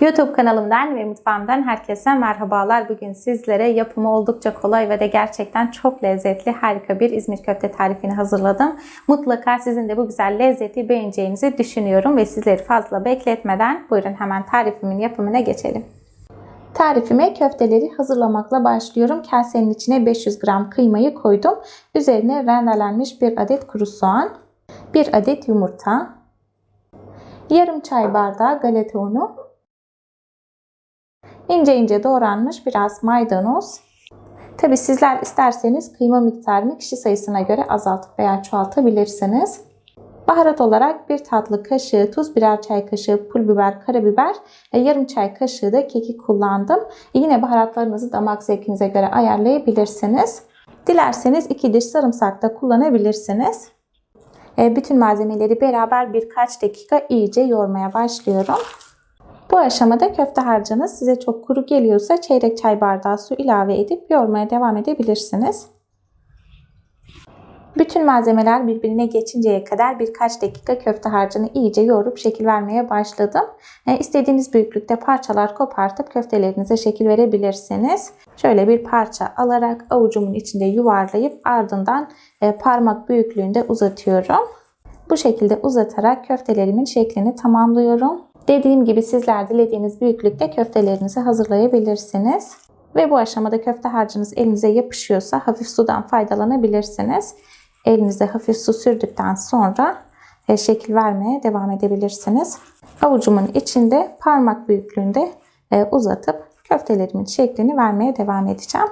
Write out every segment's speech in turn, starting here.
YouTube kanalımdan ve mutfağımdan herkese merhabalar. Bugün sizlere yapımı oldukça kolay ve de gerçekten çok lezzetli harika bir İzmir köfte tarifini hazırladım. Mutlaka sizin de bu güzel lezzeti beğeneceğinizi düşünüyorum ve sizleri fazla bekletmeden buyurun hemen tarifimin yapımına geçelim. Tarifime köfteleri hazırlamakla başlıyorum. Kasenin içine 500 gram kıymayı koydum. Üzerine rendelenmiş bir adet kuru soğan, bir adet yumurta, yarım çay bardağı galeta unu, ince ince doğranmış biraz maydanoz. Tabi sizler isterseniz kıyma miktarını kişi sayısına göre azaltıp veya çoğaltabilirsiniz. Baharat olarak bir tatlı kaşığı tuz, birer çay kaşığı pul biber, karabiber, ve yarım çay kaşığı da kekik kullandım. Yine baharatlarınızı damak zevkinize göre ayarlayabilirsiniz. Dilerseniz iki diş sarımsak da kullanabilirsiniz. E, bütün malzemeleri beraber birkaç dakika iyice yoğurmaya başlıyorum. Bu aşamada köfte harcınız size çok kuru geliyorsa çeyrek çay bardağı su ilave edip yoğurmaya devam edebilirsiniz. Bütün malzemeler birbirine geçinceye kadar birkaç dakika köfte harcını iyice yoğurup şekil vermeye başladım. E, istediğiniz büyüklükte parçalar kopartıp köftelerinize şekil verebilirsiniz. Şöyle bir parça alarak avucumun içinde yuvarlayıp ardından e, parmak büyüklüğünde uzatıyorum. Bu şekilde uzatarak köftelerimin şeklini tamamlıyorum. Dediğim gibi sizler dilediğiniz büyüklükte köftelerinizi hazırlayabilirsiniz. Ve bu aşamada köfte harcınız elinize yapışıyorsa hafif sudan faydalanabilirsiniz. Elinize hafif su sürdükten sonra e, şekil vermeye devam edebilirsiniz. Avucumun içinde parmak büyüklüğünde e, uzatıp köftelerimin şeklini vermeye devam edeceğim.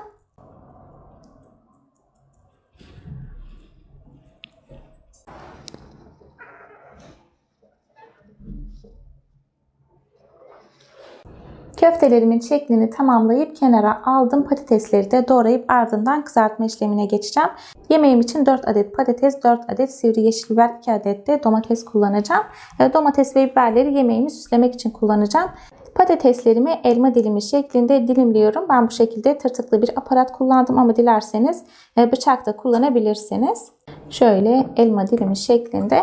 Köftelerimin şeklini tamamlayıp kenara aldım. Patatesleri de doğrayıp ardından kızartma işlemine geçeceğim. Yemeğim için 4 adet patates, 4 adet sivri yeşil biber, 2 adet de domates kullanacağım. E, domates ve biberleri yemeğimi süslemek için kullanacağım. Patateslerimi elma dilimi şeklinde dilimliyorum. Ben bu şekilde tırtıklı bir aparat kullandım ama dilerseniz e, bıçak da kullanabilirsiniz. Şöyle elma dilimi şeklinde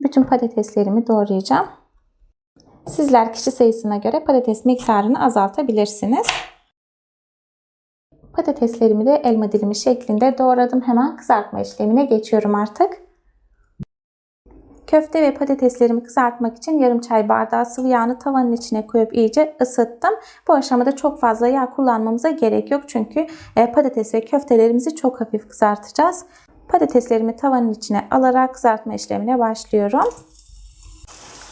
bütün patateslerimi doğrayacağım. Sizler kişi sayısına göre patates miktarını azaltabilirsiniz. Patateslerimi de elma dilimi şeklinde doğradım. Hemen kızartma işlemine geçiyorum artık. Köfte ve patateslerimi kızartmak için yarım çay bardağı sıvı yağını tavanın içine koyup iyice ısıttım. Bu aşamada çok fazla yağ kullanmamıza gerek yok. Çünkü e, patates ve köftelerimizi çok hafif kızartacağız. Patateslerimi tavanın içine alarak kızartma işlemine başlıyorum.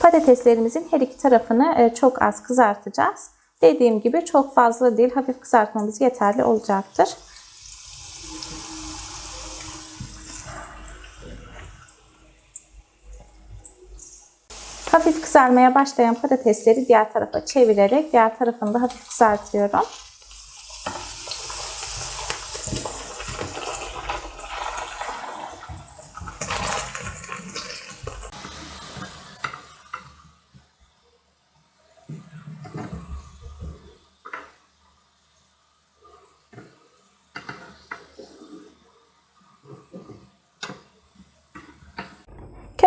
Patateslerimizin her iki tarafını e, çok az kızartacağız. Dediğim gibi çok fazla değil, hafif kızartmamız yeterli olacaktır. Hafif kızarmaya başlayan patatesleri diğer tarafa çevirerek diğer tarafını da hafif kızartıyorum.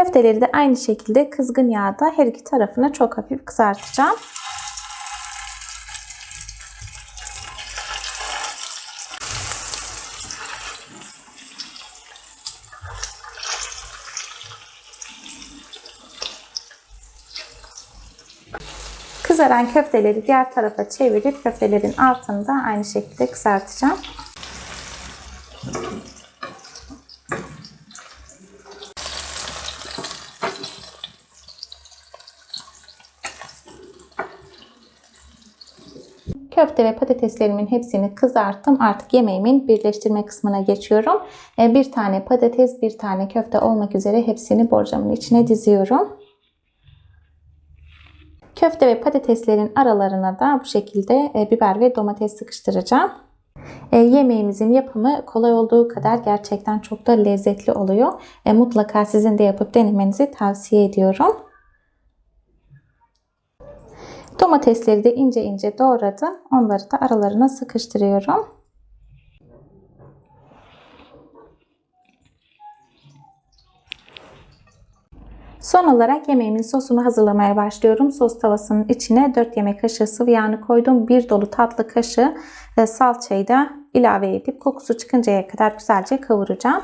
Köfteleri de aynı şekilde kızgın yağda her iki tarafını çok hafif kızartacağım. Kızaran köfteleri diğer tarafa çevirip köftelerin altında aynı şekilde kızartacağım. Köfte ve patateslerimin hepsini kızarttım. Artık yemeğimin birleştirme kısmına geçiyorum. E, bir tane patates, bir tane köfte olmak üzere hepsini borcamın içine diziyorum. Köfte ve patateslerin aralarına da bu şekilde e, biber ve domates sıkıştıracağım. E, yemeğimizin yapımı kolay olduğu kadar gerçekten çok da lezzetli oluyor. E, mutlaka sizin de yapıp denemenizi tavsiye ediyorum. Domatesleri de ince ince doğradım. Onları da aralarına sıkıştırıyorum. Son olarak yemeğimin sosunu hazırlamaya başlıyorum. Sos tavasının içine 4 yemek kaşığı sıvı yağını koydum. 1 dolu tatlı kaşığı e, salçayı da ilave edip kokusu çıkıncaya kadar güzelce kavuracağım.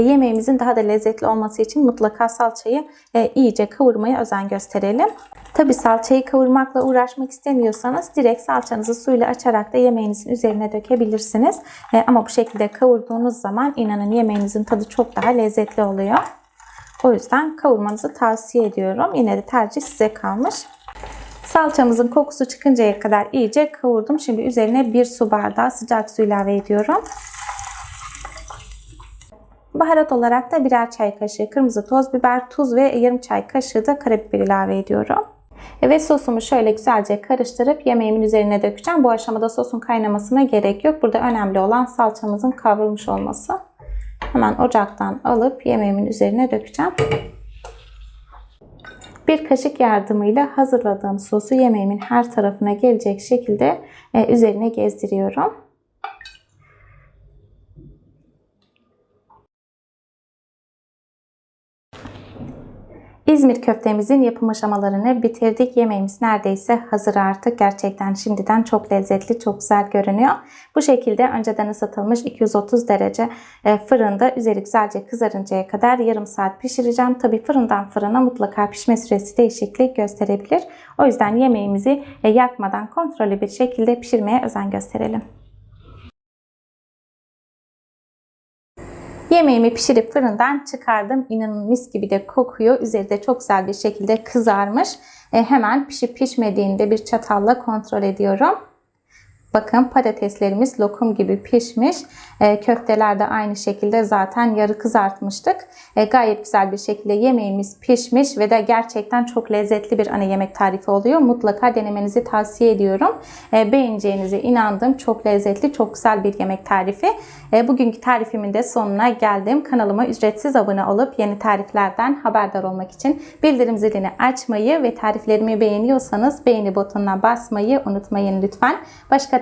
Yemeğimizin daha da lezzetli olması için mutlaka salçayı e, iyice kavurmaya özen gösterelim. Tabi salçayı kavurmakla uğraşmak istemiyorsanız direkt salçanızı suyla açarak da yemeğinizin üzerine dökebilirsiniz. E, ama bu şekilde kavurduğunuz zaman inanın yemeğinizin tadı çok daha lezzetli oluyor. O yüzden kavurmanızı tavsiye ediyorum. Yine de tercih size kalmış. Salçamızın kokusu çıkıncaya kadar iyice kavurdum. Şimdi üzerine bir su bardağı sıcak su ilave ediyorum. Baharat olarak da birer çay kaşığı kırmızı toz biber, tuz ve yarım çay kaşığı da karabiber ilave ediyorum. Ve sosumu şöyle güzelce karıştırıp yemeğimin üzerine dökeceğim. Bu aşamada sosun kaynamasına gerek yok. Burada önemli olan salçamızın kavrulmuş olması. Hemen ocaktan alıp yemeğimin üzerine dökeceğim. Bir kaşık yardımıyla hazırladığım sosu yemeğimin her tarafına gelecek şekilde e, üzerine gezdiriyorum. İzmir köftemizin yapım aşamalarını bitirdik. Yemeğimiz neredeyse hazır artık. Gerçekten şimdiden çok lezzetli, çok güzel görünüyor. Bu şekilde önceden ısıtılmış 230 derece e, fırında üzeri güzelce kızarıncaya kadar yarım saat pişireceğim. Tabi fırından fırına mutlaka pişme süresi değişiklik gösterebilir. O yüzden yemeğimizi e, yakmadan kontrollü bir şekilde pişirmeye özen gösterelim. Yemeğimi pişirip fırından çıkardım. İnanın mis gibi de kokuyor. Üzeri de çok güzel bir şekilde kızarmış. E, hemen pişip pişmediğinde bir çatalla kontrol ediyorum. Bakın patateslerimiz lokum gibi pişmiş. E, köfteler de aynı şekilde zaten yarı kızartmıştık. E, gayet güzel bir şekilde yemeğimiz pişmiş ve de gerçekten çok lezzetli bir ana yemek tarifi oluyor. Mutlaka denemenizi tavsiye ediyorum. E, beğeneceğinize inandım. Çok lezzetli, çok güzel bir yemek tarifi. E, bugünkü tarifimin de sonuna geldim. Kanalıma ücretsiz abone olup yeni tariflerden haberdar olmak için bildirim zilini açmayı ve tariflerimi beğeniyorsanız beğeni butonuna basmayı unutmayın lütfen. Başka